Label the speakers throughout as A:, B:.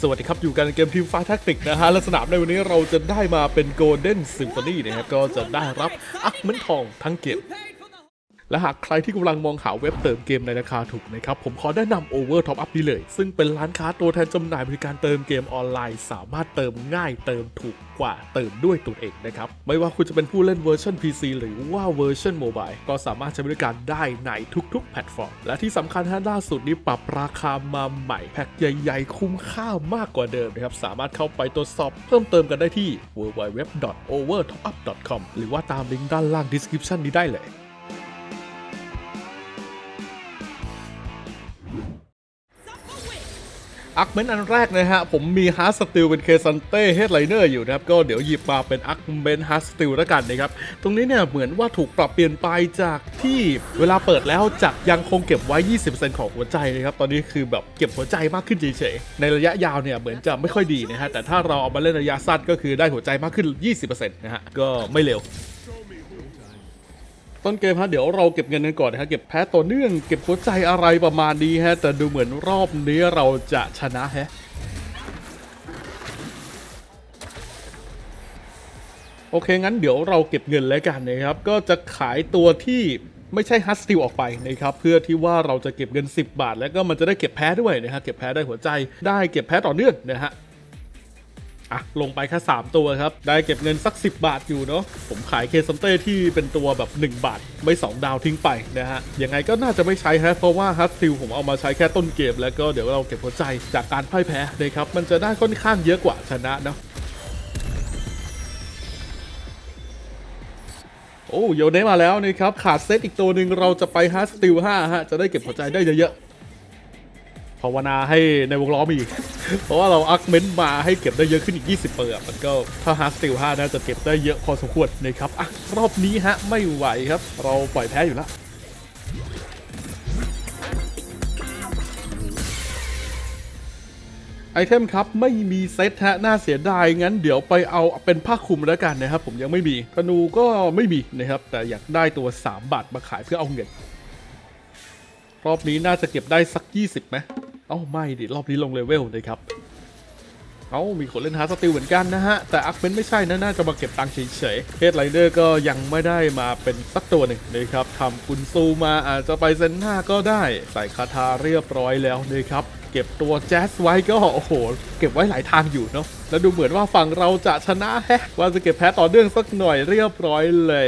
A: สวัสดีครับ อยู่กันเกมทีมฟ้าแท็กติกนะฮะและสนามในวันนี้เราจะได้มาเป็นโกลเด้นซิมโฟนีนะครับก็จะได้รับอักเหมือนทองทั้งเกม และหากใครที่กำลังมองหาเว็บเติมเกมในราคาถูกนะครับ ผมขอแนะนำ Over Top Up นี้เลย ซึ่งเป็นร้านค้าตัวแทนจำหน่ายบริการเติมเกมออนไลน์ สามารถเติมง่ายเติมถูกกว่าเติมด้วยตัวเองนะครับ ไม่ว่าคุณจะเป็นผู้เล่นเวอร์ชัน PC หรือว่าเวอร์ชันโมบายก็สามารถใช้บริการได้ในทุกๆ แพลตฟอร์ม และที่สำคัญฮะล่าสุดนี้ปรับราคามาใหม่แพ็คใหญ่ๆ คุ้มค่ามากกว่าเดิมนะครับสามารถเข้าไปตรวจสอบเพิ่มเติมกันได้ที่ www.overtopup.com หรือว่าตามลิงก์ด้านล่าง description นี้ได้เลย อักเมนอันแรกนะฮะ ผมมีฮาร์สติลเป็นเคซันเต้เฮดไลเนอร์อยู่นะครับ ก็เดี๋ยวหยิบมาเป็นอักเมนฮาร์สติลแล้วกันนะครับ ตรงนี้เนี่ยเหมือนว่าถูกปรับเปลี่ยนไปจากที่เวลาเปิดแล้วจากยังคงเก็บไว้ 20%ของหัวใจนะครับ ตอนนี้คือแบบเก็บหัวใจมากขึ้นเฉยๆ ในระยะยาวเนี่ยเหมือนจะไม่ค่อยดีนะฮะ แต่ถ้าเราเอามาเล่นระยะสั้นก็คือได้หัวใจมากขึ้น 20%นะฮะ ก็ไม่เร็ว ต้นเกมฮะเดี๋ยวเราเก็บเงินกันก่อนนะฮะเก็บแพ้ต่อเนื่องเก็บหัวใจอะไรประมาณนี้ฮะแต่ดูเหมือนรอบนี้เราจะชนะฮะโอเคงั้นเดี๋ยวเราเก็บเงินแล้วกันนะครับ ก็จะขายตัวที่ไม่ใช่ฮัสติลออกไปนะครับเพื่อที่ว่าเราจะเก็บเงิน 10 บาท แล้วก็มันจะได้เก็บแพ้ด้วยนะฮะเก็บแพ้ได้หัวใจได้เก็บแพ้ต่อเนื่องนะฮะ อะลงไปแค่3ตัวครับ ได้เก็บเงินสัก 10 บาทอยู่เนาะผมขายเคซัมเต้ที่เป็นตัวแบบ 1 บาท ไม่ 2 ดาวทิ้งไปนะฮะ ยังไงก็น่าจะไม่ใช้ฮะเพราะว่าฮัตซิลผมเอามาใช้แค่ต้นเกม แล้วก็เดี๋ยวเราเก็บหัวใจจากการพ่ายแพ้นะครับ มันจะได้ค่อนข้างเยอะกว่าชนะเนาะโอ้โยเนมาแล้วนะครับ ขาดเซตอีกตัวหนึ่งเราจะไปฮัสติล5ฮะจะได้เก็บหัวใจได้เยอะๆ ภาวนาให้ในวงล้อมีอีก เพราะว่าเราอักเมนต์มาให้เก็บได้เยอะขึ้นอีก 20 เปอร์มันก็ถ้าฮาร์สติล5น่าจะเก็บได้เยอะพอสมควรนะครับอะรอบนี้ฮะไม่ไหวครับ เราปล่อยแพ้อยู่แล้วไอเทมครับ ไม่มีเซตฮะน่าเสียดาย งั้นเดี๋ยวไปเอาเป็นผ้าคลุมแล้วกันนะครับ ผมยังไม่มีธนูก็ไม่มีนะครับ แต่อยากได้ตัว 3 บาทมาขายเพื่อเอาเงิน รอบนี้น่าจะเก็บได้สัก 20ไหม เอ้าไม่ดิรอบนี้ลงเลเวลนะครับเอ้ามีคนเล่นฮาร์สติลเหมือนกันนะฮะ แต่อักเมนไม่ใช่นะ น่าจะมาเก็บตังค์เฉยๆเฮดไลเดอร์ก็ยังไม่ได้มาเป็นสักตัวหนึ่งนะครับทำคุณซูมาอาจจะไปเซนหน้าก็ได้ ใส่คาถาเรียบร้อยแล้วนะครับ เก็บตัวแจ๊สไว้ก็โอ้โห เก็บไว้หลายทางอยู่เนาะแล้วดูเหมือนว่าฝั่งเราจะชนะแฮะว่าจะเก็บแพ้ต่อเนื่องสักหน่อยเรียบร้อยเลย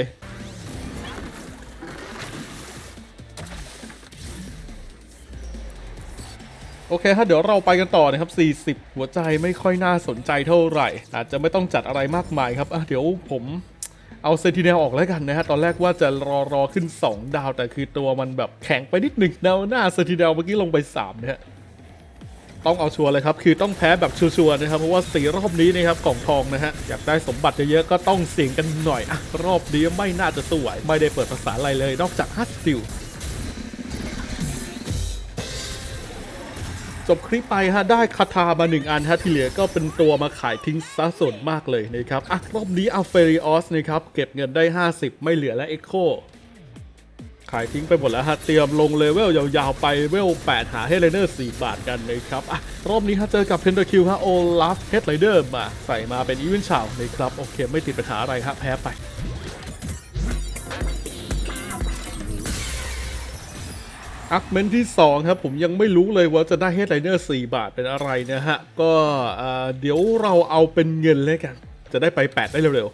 A: โอเคฮะเดี๋ยวเราไปกันต่อนะครับ 40 หัวใจไม่ค่อยน่าสนใจเท่าไหร่ อาจจะไม่ต้องจัดอะไรมากมายครับอะเดี๋ยวผมเอาเซนติเนลออกแล้วกันนะฮะ ตอนแรกว่าจะรอรอขึ้น 2 ดาว แต่คือตัวมันแบบแข็งไปนิดหนึ่งดาวหน้าเซนติเนลเมื่อกี้ลงไป 3นะฮะต้องเอาชัวร์เลยครับ คือต้องแพ้แบบชัวร์ๆนะครับ เพราะว่าสีรอบนี้นะครับกล่องทองนะฮะ อยากได้สมบัติเยอะๆก็ต้องเสี่ยงกันหน่อยอะรอบนี้ไม่น่าจะสู้ไหวไม่ได้เปิดภาษาอะไรเลย นอกจากฮัตสติล จบคลิปไปฮะได้คาถามา1อันฮะที่เหลือก็เป็นตัวมาขายทิ้งซะส่วนมากเลยนะครับอะรอบนี้อัลเฟริออสนะครับเก็บเงินได้ 50 ไม่เหลือและเอ็กโคขายทิ้งไปหมดแล้วฮะเตรียมลงเลเวลยาวๆไปเวล 8 หาเฮดไลเนอร์ 4 บาทกันนะครับอะรอบนี้ฮะเจอกับเพนเดอร์คิวฮะโอลาฟเฮดไลเดอร์มาใส่มาเป็นอีเวนต์ชาวนะครับโอเคไม่ติดปัญหาอะไรฮะแพ้ไป อักเมนที่ 2 ครับ ผมยังไม่รู้เลยว่าจะได้เฮดไลเนอร์4บาทเป็นอะไรนะฮะ ก็เดี๋ยวเราเอาเป็นเงินเลยกัน จะได้ไป 8 ได้เร็ว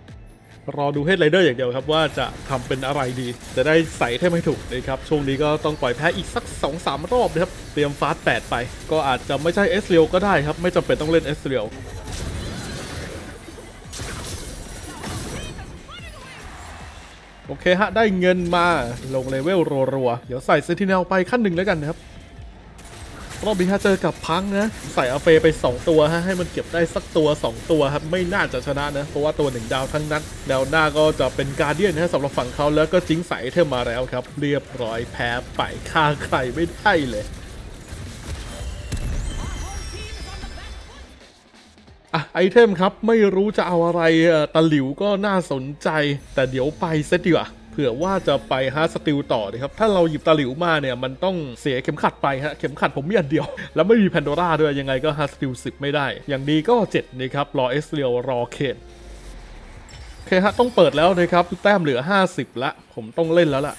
A: ๆ รอดูเฮดไลเดอร์อย่างเดียวครับว่าจะทำเป็นอะไรดี จะได้ใส่ให้ไม่ถูกนะครับ ช่วงนี้ก็ต้องปล่อยแพ้อีกสัก 2-3 รอบนะครับ เตรียมฟาสต์8ไป ก็อาจจะไม่ใช่เอสเรียลก็ได้ครับ ไม่จำเป็นต้องเล่นเอสเรียล โอเคฮะ ได้เงินมาลงเลเวลรัวๆ เดี๋ยวใส่เซนติเนลไปขั้นหนึ่งแล้วกันนะครับ รอบนี้ฮะเจอกับพังนะ ใส่อาเฟไป 2 ตัวฮะให้มันเก็บได้สักตัว 2 ตัวครับ ไม่น่าจะชนะนะ เพราะว่าตัวหนึ่งดาวทั้งนั้นแนวหน้าก็จะเป็นการเดียนนะสำหรับฝั่งเขาแล้วก็จิ้งใส่เทมมาแล้วครับ เรียบร้อยแพ้ไปฆ่าใครไม่ได้เลย อะไอเทมครับไม่รู้จะเอาอะไรตะหลิวก็น่าสนใจ แต่เดี๋ยวไปเซตดีกว่าเผื่อว่าจะไปฮาร์ดสติลต่อนะครับ ถ้าเราหยิบตาหลิวมาเนี่ยมันต้องเสียเข็มขัดไปฮะ เข็มขัดผมมีอันเดียว แล้วไม่มีแพนโดร่าด้วยยังไงก็ฮาร์ดสติล10ไม่ได้ อย่างดีก็7นะครับ รอเอสเรียวรอเคนโอเคฮะต้องเปิดแล้วนะครับแต้มเหลือ 50ละผมต้องเล่นแล้วล่ะ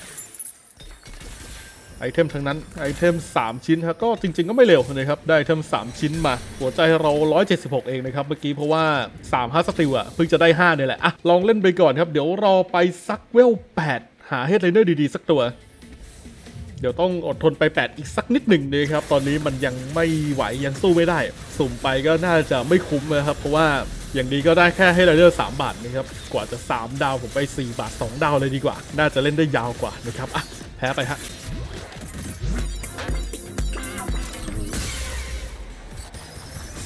A: ไอเทมทั้งนั้นไอเทม 3 ชิ้นครับก็จริง ๆ ก็ไม่เร็วนะครับได้ไอเทม 3 ชิ้นมา หัวใจเรา 176 เองนะครับ เมื่อกี้เพราะว่า3ฮาร์ดสติลอะเพิ่งจะได้ 5 เนี่ยแหละอะลองเล่นไปก่อนครับ เดี๋ยวรอไปซักเวล 8 หาเฮดไลเนอร์ดี ๆ สักตัว เดี๋ยวต้องอดทนไป 8 อีกสักนิดหนึ่งนะครับ ตอนนี้มันยังไม่ไหวยังสู้ไม่ได้ สุ่มไปก็น่าจะไม่คุ้มนะครับเพราะว่าอย่างนี้ก็ได้แค่ให้ไลเดอร์3บาทนะครับ กว่าจะ 3 ดาวผมไป 4 บาท 2 ดาวเลยดีกว่า น่าจะเล่นได้ยาวกว่านะครับ อะ แพ้ไปฮะ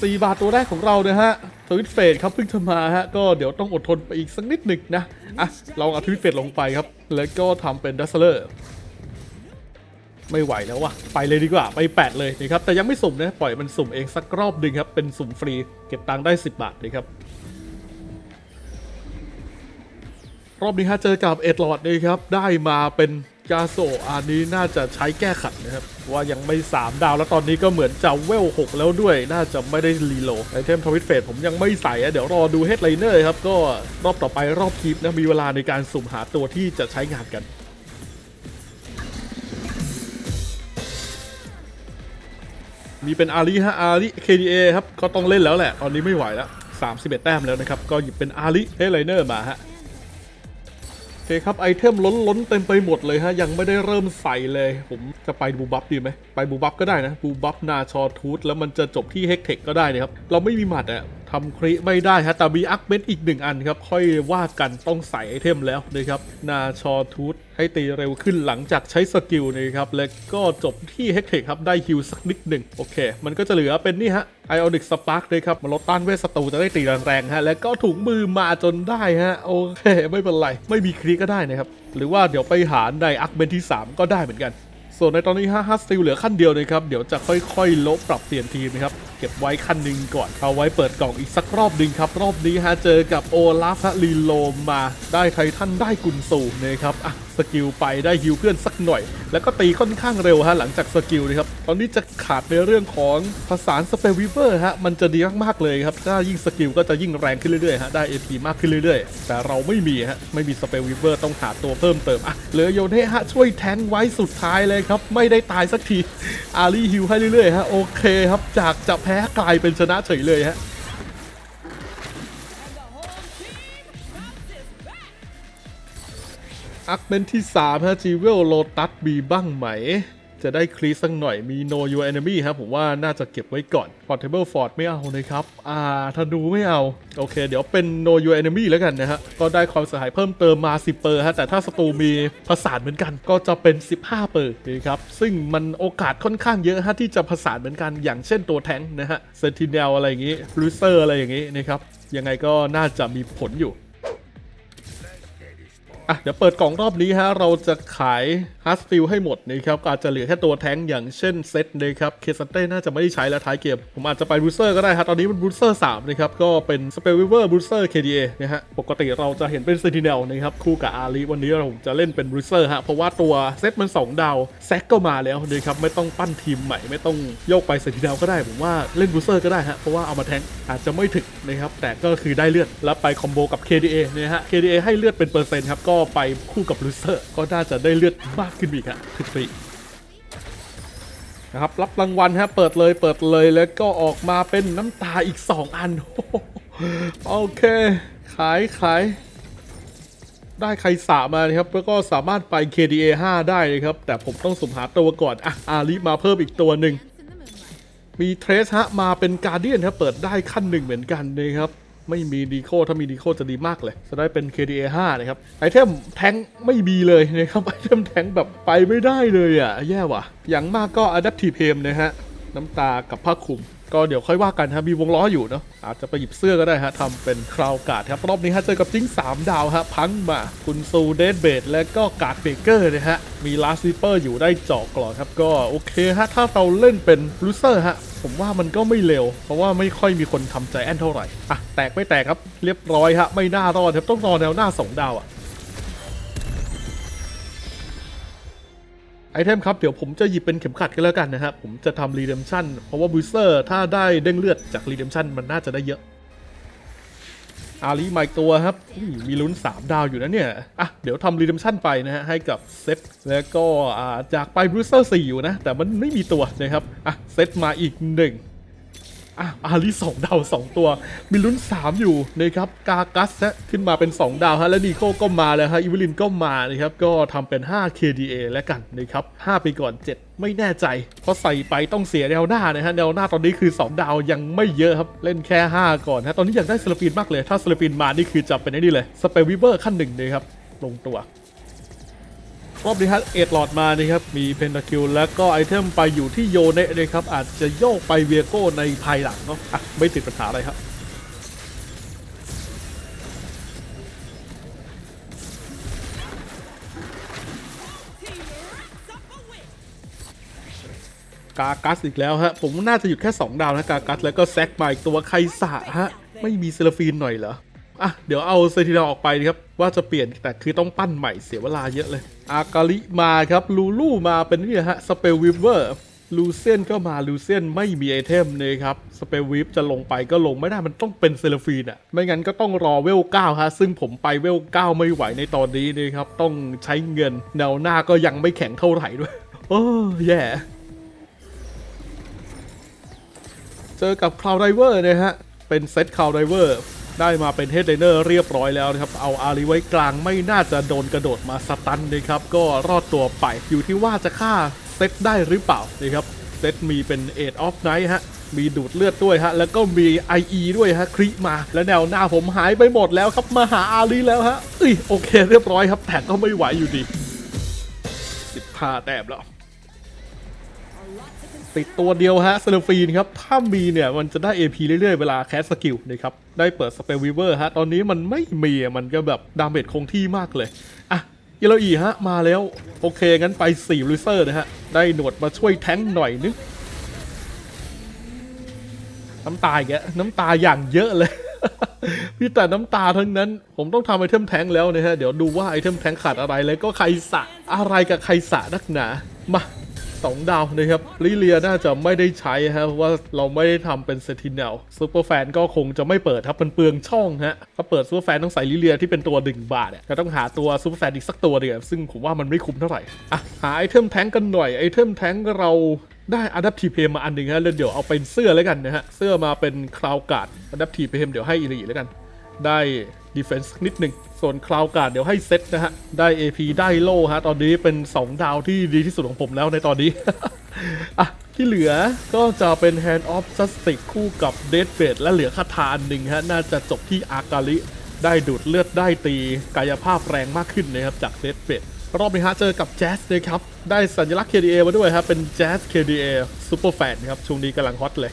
A: สี่บาทตัวแรกของเรานะฮะทวิตเฟดครับเพิ่งจะมาฮะก็เดี๋ยวต้องอดทนไปอีกสักนิดหนึ่งนะอะลองเอาทวิตเฟดลงไปครับ แล้วก็ทำเป็นดัสเลอร์ไม่ไหวแล้วว่ะไปเลยดีกว่าไป8เลยนะครับแต่ยังไม่สุ่มนะปล่อยมันสุ่มเองสักรอบหนึ่งครับเป็นสุ่มฟรีเก็บตังค์ได้ 10 บาทนะครับรอบนี้ฮะเจอกับเอ็ดลอดนะครับได้มาเป็นกาโซอันนี้น่าจะใช้แก้ขัดนะครับ ว่ายังไม่ 3 ดาวแล้วตอนนี้ก็เหมือนจะเวล 6 แล้วด้วย น่าจะไม่ได้รีโหลดไอเทมทวิตเฟสผมยังไม่ใส่ะเดี๋ยวรอดูเฮดไลเนอร์ครับ ก็รอบต่อไปรอบคลิปนะมีเวลาในการสุ่มหาตัวที่จะใช้งานกันมีเป็นอารีฮะอารี KDA ครับ ก็ต้องเล่นแล้วแหละ ตอนนี้ไม่ไหวแล้ว 31 แต้มแล้วนะครับ ก็หยิบเป็นอารีเฮดไลเนอร์มาฮะ เคครับ ไอเทมล้นล้นเต็มไปหมดเลยฮะ ยังไม่ได้เริ่มใส่เลย ผมจะไปบูบัฟดีไหม ไปบูบัฟก็ได้นะ บูบัฟนาชอทูธแล้วมันจะจบที่เฮกเทคก็ได้นะครับ เราไม่มีหมัดอะทำคริไม่ได้ฮะ แต่มีอักเมนอีกหนึ่งอันครับ ค่อยว่ากันต้องใส่ไอเทมแล้วนะครับ นาชอทูธให้ตีเร็วขึ้นหลังจากใช้สกิลนะครับ แล้วก็จบที่เฮกเทคครับ ได้ฮิวสักนิดหนึ่งโอเค มันก็จะเหลือเป็นนี่ฮะ ไอออนิกสปาร์กเลยครับมาลดต้านเวทศัตรูจะได้ตีแรงๆฮะแล้วก็ถุงมือมาจนได้ฮะโอเคไม่เป็นไร ไม่มีคลิกก็ได้นะครับ หรือว่าเดี๋ยวไปหาในอักเบนที่ 3 ก็ได้เหมือนกัน ส่วนในตอนนี้ฮะฮัสติลเหลือขั้นเดียวนะครับเดี๋ยวจะค่อยๆลบปรับเปลี่ยนทีมนะครับ เก็บไว้ขั้นหนึ่งก่อนเอาไว้เปิดกล่องอีกสักรอบหนึ่งครับ รอบนี้ฮะเจอกับโอลาฟฮะลีโลมมาได้ไททันได้กุนซูนะครับอะสกิลไปได้ฮิวเพื่อนสักหน่อย แล้วก็ตีค่อนข้างเร็วฮะหลังจากสกิลนะครับตอนนี้จะขาดในเรื่องของผสาสเปรวิเวอร์ฮะมันจะดีมากๆเลยครับถ้ายิ่งสกิลก็จะยิ่งแรงขึ้นเรื่อยๆฮะได้ AP มากขึ้นเรื่อยๆ แต่เราไม่มีฮะไม่มีสเปรวิเวอร์ต้องหาตัวเพิ่มเติมอะเหลือโยเนฮะช่วยแทงไว้สุดท้ายเลยครับไม่ได้ตายสักทีอารีฮิวให้เรื่อยๆฮะโอเคครับจากจะแพกลายเป็นชนะเฉยเลยฮะอักเมนที่3ฮะจีเวลโลตัสมีบ้างไหม จะได้คลีสักหน่อยมี No Your Enemy ครับ ผมว่าน่าจะเก็บไว้ก่อน Portable Ford ไม่เอานะครับ อ่าธนูไม่เอา โอเค เดี๋ยวเป็น No Your Enemy แล้วกันนะฮะ ก็ได้ความเสียหายเพิ่มเติมมา 10 เปอร์ฮะ แต่ถ้าศัตรูมีผสานเหมือนกัน ก็จะเป็น 15 เปอร์นะครับ ซึ่งมันโอกาสค่อนข้างเยอะฮะที่จะผสานเหมือนกันอย่างเช่นตัวแทงค์นะฮะ Sentinel อะไรอย่างงี้ r u s e r อะไรอย่างงี้นะครับยังไงก็น่าจะมีผลอยู่ อะเดี๋ยวเปิดกล่องรอบนี้ฮะเราจะขายฮาร์สติลให้หมดนะครับอาจจะเหลือแค่ตัวแท้งอย่างเช่นเซตนะครับเคสันเต้น่าจะไม่ได้ใช้แล้วท้ายเกม ผมอาจจะไปบูสเซอร์ก็ได้ฮะตอนนี้มันบูสเซอร์3นะครับก็เป็นสเปลวิเวอร์บูสเซอร์ KDA นะฮะปกติเราจะเห็นเป็นเซนติเนลนะครับคู่กับอารีวันนี้เราจะเล่นเป็นบูสเซอร์ฮะเพราะว่าตัวเซตมัน 2 ดาวแซกก็มาแล้วนะครับไม่ต้องปั้นทีมใหม่ไม่ต้องโยกไปเซนติเนลก็ได้ผมว่าเล่นบูสเซอร์ก็ได้ฮะเพราะว่าเอามาแท้งอาจจะไม่ถึงนะครับแต่ก็คือได้เลือดแล้วไปคอมโบกับ KDA นะฮะ KDA ให้เลือดเป็นเปอร์เซ็นต์ครับก็ไปคู่กับลูเซอร์ ก็น่าจะได้เลือดมากขึ้นอีกฮะถึงปีนะครับรับรางวัลฮะเปิดเลยเปิดเลยแล้วก็ออกมาเป็นน้ำตาอีก 2 อัน โอเค ขายขายได้ใครสามานะครับแล้วก็สามารถไป KDA 5 ได้นะครับ แต่ผมต้องสุ่มหาตัวก่อน อะ อาริมาเพิ่มอีกตัวหนึ่ง มีเทรสฮะ มาเป็นการเดียนครับเปิดได้ขั้นหนึ่งเหมือนกันนะครับ ไม่มีดีโคถ้ามีดีโคจะดีมากเลย จะได้เป็น KDA 5 นะครับ ไอเทมแทงไม่มีเลยนะครับไอเทมแทงแบบไปไม่ได้เลยอะ แย่ว่ะ อย่างมากก็ Adaptive Hem นะฮะ น้ำตากับผ้าคลุม ก็เดี๋ยวค่อยว่ากันฮะมีวงล้ออยู่เนาะอาจจะไปหยิบเสื้อก็ได้ฮะทำเป็นคราวกาดครับรอบนี้ฮะเจอกับจิ้ง 3 ดาวฮะพังมาคุณซูเดดเบดและก็กาดเบเกอร์นะฮะมีลาสซิเปอร์อยู่ได้เจาะกรอครับก็โอเคฮะถ้าเราเล่นเป็นลูเซอร์ฮะผมว่ามันก็ไม่เร็ว เพราะว่าไม่ค่อยมีคนทำใจแอนเท่าไหร่อะแตกไม่แตกครับเรียบร้อยฮะไม่น่ารอดครับต้องรอแนวหน้า 2 ดาวอะ ไอเทมครับ เดี๋ยวผมจะหยิบเป็นเข็มขัดกันแล้วกันนะครับ ผมจะทำรีเดมชั่นเพราะว่าบูสเตอร์ถ้าได้เด้งเลือดจากรีเดมชั่นมันน่าจะได้เยอะ อาลีมาอีกตัวครับมีลุ้น 3 ดาวอยู่นะเนี่ย อะ เดี๋ยวทำรีเดมชั่นไปนะฮะ ให้กับเซตแล้วก็อ่าจากไปบรูเซอร์4อยู่นะ แต่มันไม่มีตัวนะครับ อะ เซตมาอีกหนึ่ง อะอาลีสองดาว2ตัว มีลุ้น3อยู่นะครับกากัสฮะขึ้นมาเป็น2ดาวฮะและดีโคก็มาแล้วฮะอีเวลินก็มานะครับก็ทำเป็น 5 KDA แล้วกันนะครับ5ไปก่อน 7 ไม่แน่ใจ เพราะใส่ไปต้องเสียแนวหน้านะฮะแนวหน้าตอนนี้คือ 2 ดาวยังไม่เยอะครับ เล่นแค่ 5 ก่อนฮะตอนนี้อยากได้สลปินมากเลย ถ้าสลปินมานี่คือจะเป็นไอ้นี่เลยสเปรวิเวอร์ขั้นหนึ่งเลยครับลงตัว รอบนี้ฮะเอ็ดหลอดมานะครับมีเพนตาคิวแล้วก็ไอเทมไปอยู่ที่โยเนะนะครับ อาจจะโยกไปเวียโก้ในภายหลังเนาะอะไม่ติดปัญหาอะไรครับกากัสอีกแล้วฮะ ผมน่าจะหยุดแค่ 2 ดาวนะกากัสแล้วก็แซกมาอีกตัวไคสะฮะ ไม่มีเซลฟีนหน่อยเหรอ อะเดี๋ยวเอาเซตินาออกไปครับว่าจะเปลี่ยนแต่คือต้องปั้นใหม่เสียเวลาเยอะเลย อากาลิมาครับลูลูมาเป็นนี่ฮะสเปลวิเวอร์ลูเซียนก็มาลูเซียนไม่มีไอเทมเลยครับสเปลวิฟจะลงไปก็ลงไม่ได้มันต้องเป็นเซลฟีนอะไม่งั้นก็ต้องรอเวล9ฮะซึ่งผมไปเวล9ไม่ไหวในตอนนี้นะครับต้องใช้เงินแนวหน้าก็ยังไม่แข็งเท่าไหร่ด้วยโอ้แย่เจอกับคลาวไดเวอร์นะฮะเป็นเซตคลาวไดเวอร์ ได้มาเป็นเฮดไดเนอร์เรียบร้อยแล้วนะครับเอาอารีไว้กลางไม่น่าจะโดนกระโดดมาสตันนะครับก็รอดตัวไปอยู่ที่ว่าจะฆ่าเซตได้หรือเปล่านะครับเซตมีเป็นเอ of ออฟไนท์ฮะมีดูดเลือดด้วยฮะ แล้วก็มี IE ด้วยฮะ คริมา และแนวหน้าผมหายไปหมดแล้วครับ มาหาอารีแล้วฮะเอ้ยโอเคเรียบร้อยครับ แต่ก็ไม่ไหวอยู่ดี15แต้มแล้ว ติดตัวเดียวฮะเซลฟีนครับ ถ้ามีเนี่ย มันจะได้ AP เรื่อยๆ เวลาแคสสกิลนะครับ ได้เปิดสเปรวิเวอร์ฮะ ตอนนี้มันไม่มีมันก็แบบดาเมจคงที่มากเลย อะเยลอีฮะ มาแล้ว โอเค งั้นไป4ลูเซอร์นะฮะ ได้หนวดมาช่วยแทงหน่อยนึงน้ำตาอีกล้วน้ำตาอย่างเยอะเลย พี่แต่น้ำตาทั้งนั้น ผมต้องทำไอเทมแทงแล้วนะฮะ เดี๋ยวดูว่าไอเทมแทงขาดอะไรเลยก็ใครสะอะไรกับใครสะนักหนา มา สองดาวนะครับลิเลียน่าจะไม่ได้ใช้ฮะเพราะว่าเราไม่ได้ทำเป็นเซติน e ลซูเปอร์แฟนก็คงจะไม่เปิดครับมันเปลืองช่องฮะถ้าเปิดซูเปอร์แฟนต้องใส่ลิเลียที่เป็นตัวดึงบาทเนี่ยก็ต้องหาตัวซูเปอร์แฟนอีกสักตัวเดียวซึ่งผมว่ามันไม่คุ้มเท่าไหร่อะหาไอเทมแท้งกันหน่อยไอเทมแท้งเราได้อะดัพทีเพมมาอันหนึ่งฮะแล้วเดี๋ยวเอาเป็นเสื้อแล้วกันนะฮะเสื้อมาเป็นคลาวการ์ดอะดัพทีเพมเดี๋ยวให้อิลีแล้วกัน ได้ดีเฟนส์นิดหนึ่ง ส่วนคลาวการ์ดเดี๋ยวให้เซตนะฮะ ได้ AP ได้โล่ฮะ ตอนนี้เป็น 2 ดาวที่ดีที่สุดของผมแล้วในตอนนี้ อะ ที่เหลือก็จะเป็น Hand of Justice คู่กับ Dead f a และเหลือคาถาอันหนึ่งฮะ น่าจะจบที่อากาลิ ได้ดูดเลือดได้ตีกายภาพแรงมากขึ้นนะครับ จาก Dead f a รอบนี้ฮะเจอกับ Jazz นะครับ ได้สัญลักษณ์ KDA มาด้วยครับเป็น Jazz KDA Super Fan ครับช่วงนี้กำลังฮอตเลย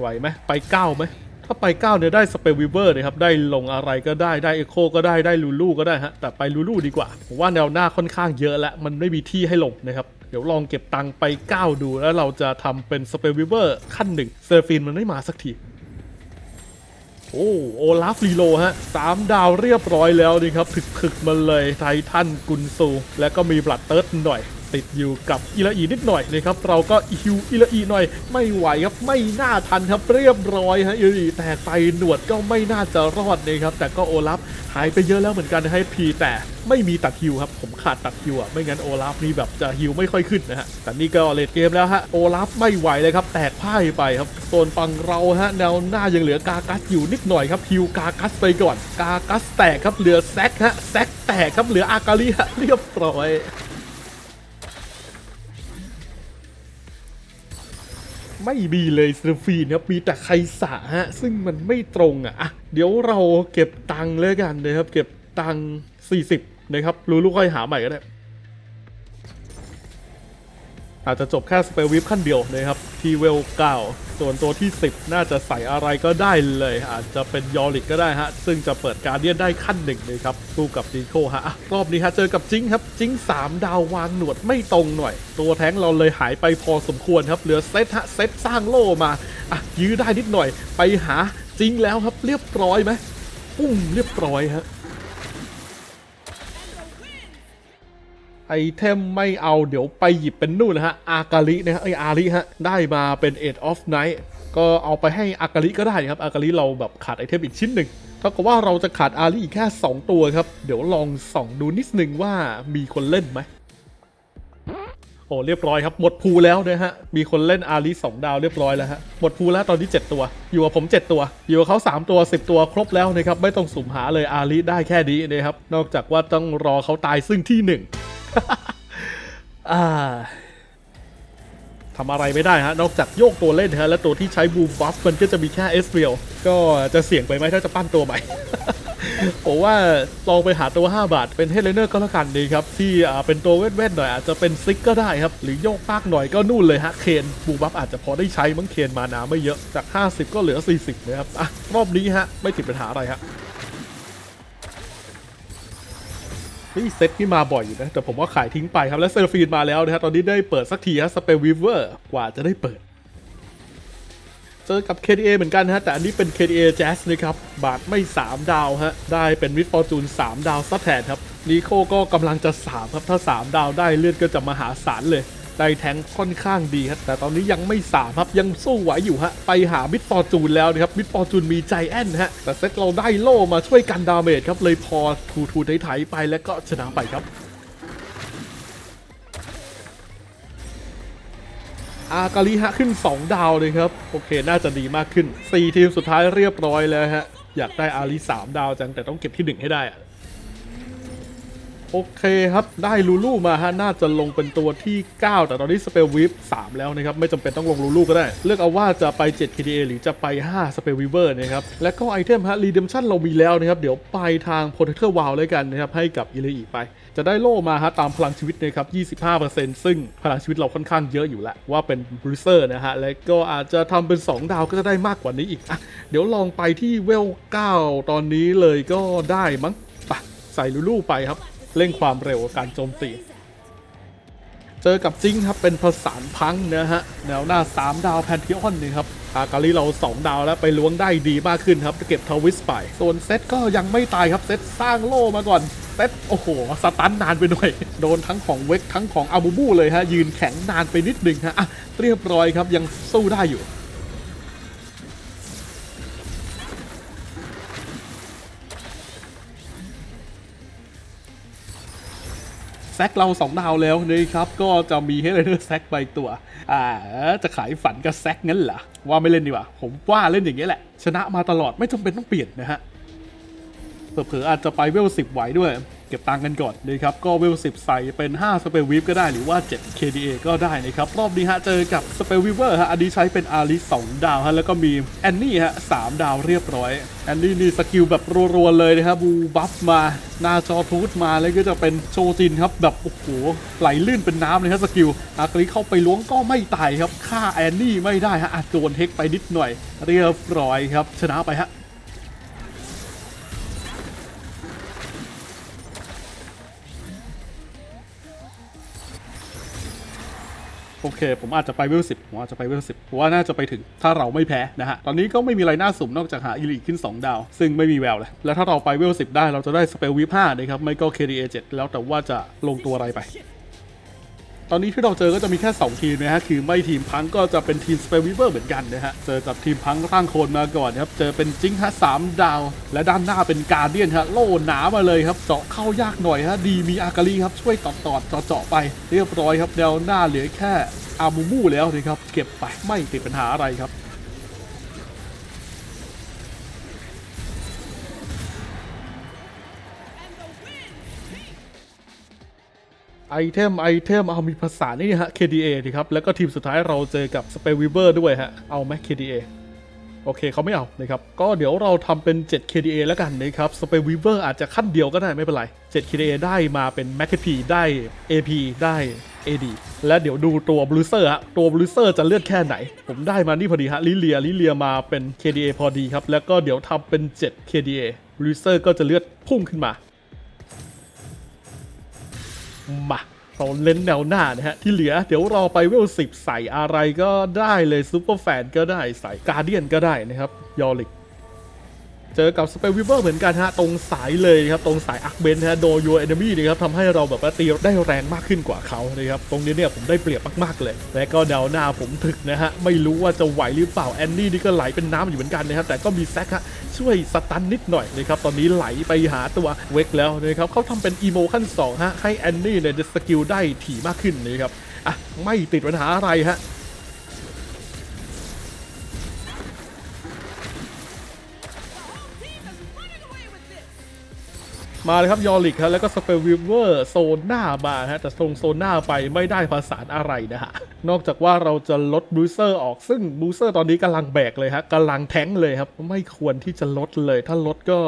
A: ไหวไหมไปเก้าไหมถ้าไปเก้าเนี่ยได้สเปรวิเวอร์นะครับได้ลงอะไรก็ได้ได้เอโคก็ได้ได้ลูลูก็ได้ฮะแต่ไปลูลูดีกว่าผมว่าแนวหน้าค่อนข้างเยอะแล้วมันไม่มีที่ให้ลงนะครับเดี๋ยวลองเก็บตังค์ไป 9 ดูแล้วเราจะทำเป็นสเปรวิเวอร์ขั้นหนึ่งเซอร์ฟินมันไม่มาสักทีโอ้โอลาฟลีโลฮะสามดาวเรียบร้อยแล้วนี่ครับถึกๆมาเลยไททันกุนซู แล้วก็มีบลัดเติร์ดหน่อย ติดอยู่กับอิราอีนิดหน่อยนะครับเราก็ฮิวอิราอีหน่อย ไม่ไหวครับไม่น่าทันครับเรียบร้อยฮะอิราอีแตกไปหนวดก็ไม่น่าจะรอดนะครับแต่ก็โอลาฟหายไปเยอะแล้วเหมือนกันให้พีแต่ไม่มีตัดฮิวครับผมขาดตัดฮิวอะไม่งั้นโอลาฟนี่แบบจะฮิวไม่ค่อยขึ้นนะฮะแต่นี่ก็เลดเกมแล้วฮะโอลาฟไม่ไหวเลยครับแตกพ่ายไปครับส่วนฝั่งเราฮะแนวหน้ายังเหลือกากัสอยู่นิดหน่อยครับฮิวกากัสไปก่อน กากัสแตกครับเหลือแซกฮะแซกแตกครับเหลืออากาลิฮะเรียบร้อย ไม่มีเลยสฟีนครับมีแต่ไคสะฮะซึ่งมันไม่ตรงอะอะ เดี๋ยวเราเก็บตังค์เลยกันนะครับ เก็บตังค์40นะครับรู้ลูกค่อยหาใหม่ก็ได้ อาจจะจบแค่สเปรวิฟขั้นเดียวนะครับทีเวล9ส่วนตัวที่ 10 น่าจะใส่อะไรก็ได้เลย อาจจะเป็นยอริกก็ได้ฮะ ซึ่งจะเปิดการเดียนได้ขั้นหนึ่งเลยครับสู้กับดีโคฮะอะรอบนี้ฮะ เจอกับจิงครับ จิง 3 ดาววางหนวดไม่ตรงหน่อย ตัวแท้งเราเลยหายไปพอสมควรครับ เหลือเซตฮะ เซตสร้างโล่มา อะ ยื้อได้นิดหน่อย ไปหาจิงแล้วครับ เรียบร้อยไหมปุ้มเรียบร้อยฮะ ไอเทมไม่เอาเดี๋ยวไปหยิบเป็นนู่นนะฮะ อากาลินะฮะไออาริฮะ ได้มาเป็น Eight of Night ก็เอาไปให้อากาลิก็ได้ครับ อากาลิเราแบบขาดไอเทมอีกชิ้นหนึ่งเท่ากับว่าเราจะขาดอาริอีกแค่ 2 ตัวครับ เดี๋ยวลองส่องดูนิดนึงว่ามีคนเล่นไหม โอ้เรียบร้อยครับ หมดภูแล้วนะฮะ มีคนเล่นอาริสองดาวเรียบร้อยแล้วฮะ หมดภูแล้วตอนนี้ 7 ตัว อยู่กับผม 7 ตัว อยู่กับเขา 3 ตัว 10 ตัวครบแล้วนะครับ ไม่ต้องสุ่มหาเลยอาริได้แค่นี้นะครับ นอกจากว่าต้องรอเขาตายซึ่งที่หนึ่ง ทำอะไรไม่ได้ฮะ นอกจากโยกตัวเล่นฮะ และตัวที่ใช้บูมบัฟมันก็จะมีแค่เอสเรียลก็จะเสี่ยงไปไหมถ้าจะปั้นตัวใหม่ผมว่าลองไปหาตัว 5 บาท เป็นเฮเลเนอร์ก็แล้วกันดีครับ ที่เป็นตัวเวทๆหน่อย อาจจะเป็นซิกก็ได้ครับ หรือโยกปากหน่อยก็นู่นเลยฮะ เคนบูบัฟอาจจะพอได้ใช้มั้งเคนมานาไม่เยอะจาก 50 ก็เหลือ 40 นะครับอะรอบนี้ฮะ ไม่ติดปัญหาอะไรฮะ นี่เซตนี่มาบ่อยอยู่นะ แต่ผมว่าขายทิ้งไปครับ และเซอร์ฟีนมาแล้วนะฮะตอนนี้ได้เปิดสักทีฮะสเปรวิเวอร์กว่าจะได้เปิด เจอกับ KDA เหมือนกันฮะ แต่อันนี้เป็น KDA Jazz นะครับ บาทไม่ 3 ดาวฮะ ได้เป็นวิ f ฟอร์จูน3 ดาวซะแทนครับนิโคก็กำลังจะ 3 ครับ ถ้า 3 ดาวได้เลือดก็จะมหาศาลเลย ได้แทงค่อนข้างดีครับแต่ตอนนี้ยังไม่3ครับยังสู้ไหวอยู่ฮะไปหามิดฟอร์จูนแล้วนะครับมิดฟอร์จูนมีใจแอนฮะแต่เซตเราได้โล่มาช่วยกันดาเมจครับเลยพอทูทูไถๆไปแล้วก็ชนะไปครับอากาลิฮะขึ้น 2 ดาวเลยครับ โอเคน่าจะดีมากขึ้น 4 ทีมสุดท้ายเรียบร้อยแล้วฮะ อยากได้อาลี3ดาวจัง แต่ต้องเก็บที่ 1 ให้ได้อะ โอเคครับ ได้ลูลูมาฮะน่าจะลงเป็นตัวที่ 9 แต่ตอนนี้สเปลวิฟ3แล้วนะครับ ไม่จำเป็นต้องลงลูลูก็ได้ เลือกเอาว่าจะไป 7 KDA หรือจะไป 5 สเปลวิเวอร์นะครับ และก็ไอเทมฮะ Redemption เรามีแล้วนะครับ เดี๋ยวไปทาง Protector Wall เลยกันนะครับ ให้กับอิเลอีไป จะได้โล่มาฮะตามพลังชีวิตนะครับ 25%ซึ่งพลังชีวิตเราค่อนข้างเยอะอยู่แล้วว่าเป็นบริเซอร์นะฮะและก็อาจจะทำเป็น 2 ดาวก็จะได้มากกว่านี้อีกอะเดี๋ยวลองไปที่เวล9ตอนนี้เลยก็ได้มั้งไปใส่ลูลูไปครับ เร่งความเร็วการโจมตี เจอกับจิงครับเป็นผสานพังนะฮะแนวหน้า 3 ดาวแพนทิออนนี่ครับอากาลิเรา 2 ดาวแล้วไปล้วงได้ดีมากขึ้นครับเก็บทวิสไปส่วนเซตก็ยังไม่ตายครับเซตสร้างโล่มาก่อนเซตโอ้โห สตันนานไปหน่อย โดนทั้งของเวกทั้งของอาบูบูเลยฮะยืนแข็งนานไปนิดหนึ่งฮะะเรียบร้อยครับยังสู้ได้อยู่ ซกเราสองดาวแล้วนะครับ ก็จะมีให้เลยแซกไปตัว อ่า จะขายฝันกับแซกงั้นเหรอ ว่าไม่เล่นดีกว่า ผมว่าเล่นอย่างนี้ยแหละ ชนะมาตลอดไม่จำเป็นต้องเปลี่ยนนะฮะเผลอๆอาจจะไปเวลสิบไหวด้วย เก็บตังกันก่อนนะครับก็เวล10ใส่เป็น5สเปลวิฟก็ได้หรือว่า 7 KDA ก็ได้นะครับ รอบนี้ฮะเจอกับสเปลวิเวอร์ฮะอันนี้ใช้เป็นอาริส2ดาวฮะแล้วก็มีแอนนี่ฮะ3ดาวเรียบร้อยแอนนี่นี่สกิลแบบรัวๆเลยนะครับบูบัฟมาหน้าจอทูตมาแล้วก็จะเป็นโชจินครับแบบโอ้โหไหลลื่นเป็นน้ำเลยครับสกิลอากริเข้าไปล้วงก็ไม่ตายครับฆ่าแอนนี่ไม่ได้ฮะอาจโดนเทคไปนิดหน่อย เรียบร้อยครับชนะไปฮะ โอเค ผมอาจจะไปเวลสิบผมอาจจะไปเวลสิบผมว่าน่าจะไปถึงถ้าเราไม่แพ้นะฮะ ตอนนี้ก็ไม่มีอะไรน่าสุ่มนอกจากหาอีลีขึ้น 2 ดาว ซึ่งไม่มีแววเลย แล้วถ้าเราไปเวลสิบได้เราจะได้สเปลวิฟห้านะครับ ไม่ก็ KDA 7แล้วแต่ว่าจะลงตัวอะไรไป ตอนนี้ที่เราเจอก็จะมีแค่ 2 ทีมนะฮะคือไม่ทีมพังก็จะเป็นทีมสเปรวิเวอร์เหมือนกันนะฮะเจอกับทีมพังตั้งโคนมาก่อนครับเจอเป็นจิงฮะสามดาว และด้านหน้าเป็นการเดียนฮะโล่หนามาเลยครับเจาะเข้ายากหน่อยฮะดีมีอากาลีครับช่วยตอดตอดเจาะไป เรียบร้อยครับแนวหน้าเหลือแค่อามูมูแล้วนะครับเก็บไปไม่ติดปัญหาอะไรครับ ไอเทมไอเทมเอามีภาษานี่ฮะ KDA ดีครับ แล้วก็ทีมสุดท้ายเราเจอกับ s p a w e a v e r ด้วยฮะ เอาไหม KDA โอเคเขาไม่เอานะครับ ก็เดี๋ยวเราทำเป็น 7 KDA แล้วกันนะครับ s p a w e a v e r อาจจะขั้นเดียวก็ได้ไม่เป็นไร 7 KDA ได้มาเป็น m a c p ได้ AP ได้ AD และเดี๋ยวดูตัวบลูเซอร์ฮะตัวบลูเซอร์จะเลือดแค่ไหน ผมได้มานี่พอดีฮะลิเลียลิเลียมาเป็น KDA พอดีครับ แล้วก็เดี๋ยวทำเป็น 7 KDA บลูเซอร์ก็จะเลือดพุ่งขึ้นมา มาเราเล่นแนวหน้านะฮะ ที่เหลือเดี๋ยวรอไปเวลสิบใส่อะไรก็ได้เลยซูเปอร์แฟนก็ได้ใส่การเดียนก็ได้นะครับ ยอริก เจอกับสเปลวิเวอร์เหมือนกันฮะตรงสายเลยครับตรงสายอักเบนฮะโดยูเอนมี่นะครับทำให้เราแบบว่าตีได้แรงมากขึ้นกว่าเขานะครับตรงนี้เนี่ยผมได้เปรียบมากๆเลย และก็แนวหน้าผมถึกนะฮะไม่รู้ว่าจะไหวหรือเปล่าแอนนี่นี่ก็ไหลเป็นน้ำอยู่เหมือนกันนะครับแต่ก็มีแซกฮะช่วยสตันนิดหน่อยนะครับตอนนี้ไหลไปหาตัวเวกแล้วนะครับเขาทำเป็นอีโมขั้นสองฮะให้แอนนี่เนี่ยสกิลได้ถี่มากขึ้นนะครับอะไม่ติดปัญหาอะไรฮะ มาเลยครับยอริกครับแล้วก็สเปลวิเวอร์โซนหน้ามาฮะแต่ตรงโซนหน้าไปไม่ได้ภาษานอะไรนะฮะนอกจากว่าเราจะลดบูสเซอร์ออกซึ่งบูสเซอร์ตอนนี้กำลังแบกเลยฮะกำลังแท้งเลยครับ ไม่ควรที่จะลดเลย ถ้าลดก็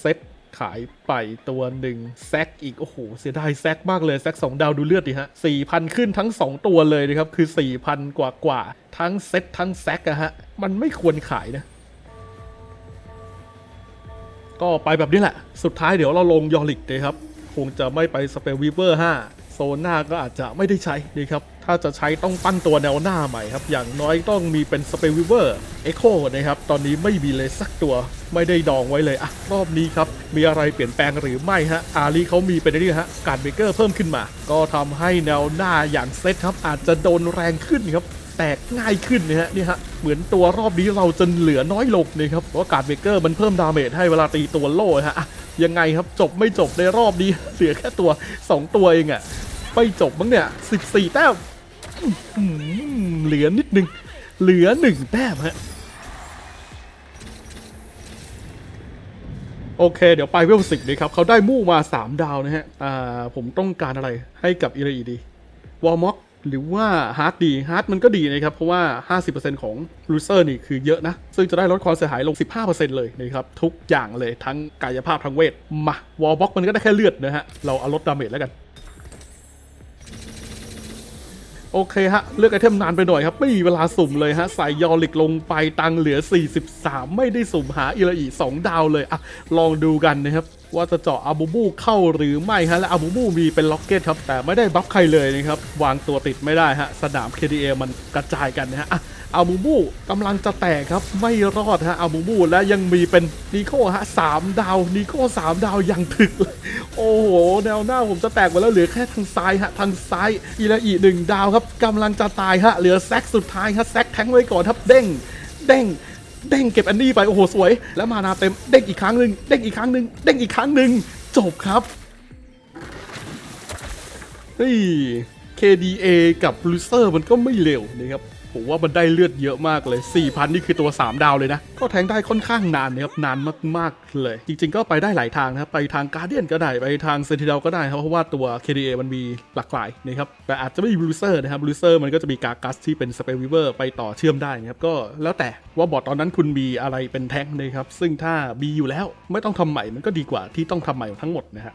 A: เซ็ตขายไปตัวหนึ่งแซกอีก โอ้โห เสียดายแซกมากเลย แซกสองดาวดูเลือดดิฮะสี่พันขึ้นทั้ง 2 ตัวเลยนะครับ คือ 4,000 กว่ากว่าทั้งเซ็ตทั้งแซกอะฮะ มันไม่ควรขายนะ ก็ไปแบบนี้แหละ สุดท้ายเดี๋ยวเราลงยอริกเลยครับ คงจะไม่ไปสเปลวีเวอร์ 5 โซนหน้าก็อาจจะไม่ได้ใช้นะครับ ถ้าจะใช้ต้องปั้นตัวแนวหน้าใหม่ครับ อย่างน้อยต้องมีเป็นสเปลวีเวอร์เอ็กโคนะครับ ตอนนี้ไม่มีเลยสักตัว ไม่ได้ดองไว้เลยอะรอบนี้ครับ มีอะไรเปลี่ยนแปลงหรือไม่ฮะ อารีเขามีเป็นนี่ฮะ การเบเกอร์เพิ่มขึ้นมา ก็ทำให้แนวหน้าอย่างเซตครับอาจจะโดนแรงขึ้นครับ แตกง่ายขึ้นนะฮะนี่ฮะเหมือนตัวรอบนี้เราจะเหลือน้อยลงนะครับเพราะการเบเกอร์มันเพิ่มดาเมจให้เวลาตีตัวโล่ฮะยังไงครับจบไม่จบในรอบนี้เหลือแค่ตัว 2 ตัวเองอะไม่จบมั้งเนี่ย 14 แต้มเหลือนิดนึง เหลือ 1 แต้มฮะโอเค เดี๋ยวไปเวลสิกดีครับเขาได้มู่มา 3 ดาวนะฮะอ่าผมต้องการอะไรให้กับอิรีดีวอลม็อก หรือว่าฮาร์ดดีฮาร์ดมันก็ดีนะครับ เพราะว่า 50%ของลูเซอร์นี่คือเยอะนะ ซึ่งจะได้ลดความเสียหายลง 15%เลยนะครับ ทุกอย่างเลยทั้งกายภาพทั้งเวท มาวอลบ็อกมันก็ได้แค่เลือดนะฮะ เราเอาลดดาเมจแล้วกัน โอเคฮะ เลือกไอเทมนานไปหน่อยครับ ไม่มีเวลาสุ่มเลยฮะ ใส่ยอลิกลงไปตังเหลือ 43 ไม่ได้สุ่มหาอิระอี2ดาวเลยอะลองดูกันนะครับ ว่าจะเจาะอาบูบูเข้าหรือไม่ฮะ และอาบูบูมีเป็นล็อกเก็ตครับ แต่ไม่ได้บัฟใครเลยนะครับ วางตัวติดไม่ได้ฮะ สนาม KDA มันกระจายกันนะฮะ อะอาบูบูกำลังจะแตกครับไม่รอดฮะอาบูบูและยังมีเป็นนิโคฮะสามดาวนิโคสามดาวยังถึกเลยโอ้โหแนวหน้าผมจะแตกไปแล้วเหลือแค่ทางซ้ายฮะทางซ้ายอีละอีหนึ่งดาวครับกำลังจะตายฮะเหลือแซกสุดท้ายฮะแซกแทงไว้ก่อนครับเด้งเด้งเด้งเก็บอันนี้ไปโอ้โหสวย แล้วมานาเต็มเด้งอีกครั้งหนึ่งเด้งอีกครั้งหนึ่งเด้งอีกครั้งหนึ่งจบครับเฮ้ย KDA กับ l ูเซอร์มันก็ไม่เร็วนะครับ ผมว่ามันได้เลือดเยอะมากเลย 4,000 นี่คือตัว 3 ดาวเลยนะ ก็แทงได้ค่อนข้างนานนะครับ นานมากๆเลย จริง ๆ ก็ไปได้หลายทางนะครับ ไปทางการเดียนก็ได้ ไปทางเซนติเนลก็ได้ครับ เพราะว่าตัว KDA มันมีหลากหลายนะครับ แต่อาจจะไม่มีบลูเซอร์นะครับบลูเซอร์มันก็จะมีกากัสที่เป็นสเปรวิเวอร์ไปต่อเชื่อมได้นะครับ ก็แล้วแต่ว่าบอร์ดตอนนั้นคุณมีอะไรเป็นแท้งนะครับ ซึ่งถ้ามีอยู่แล้วไม่ต้องทำใหม่มันก็ดีกว่าที่ต้องทำใหม่ทั้งหมดนะฮะ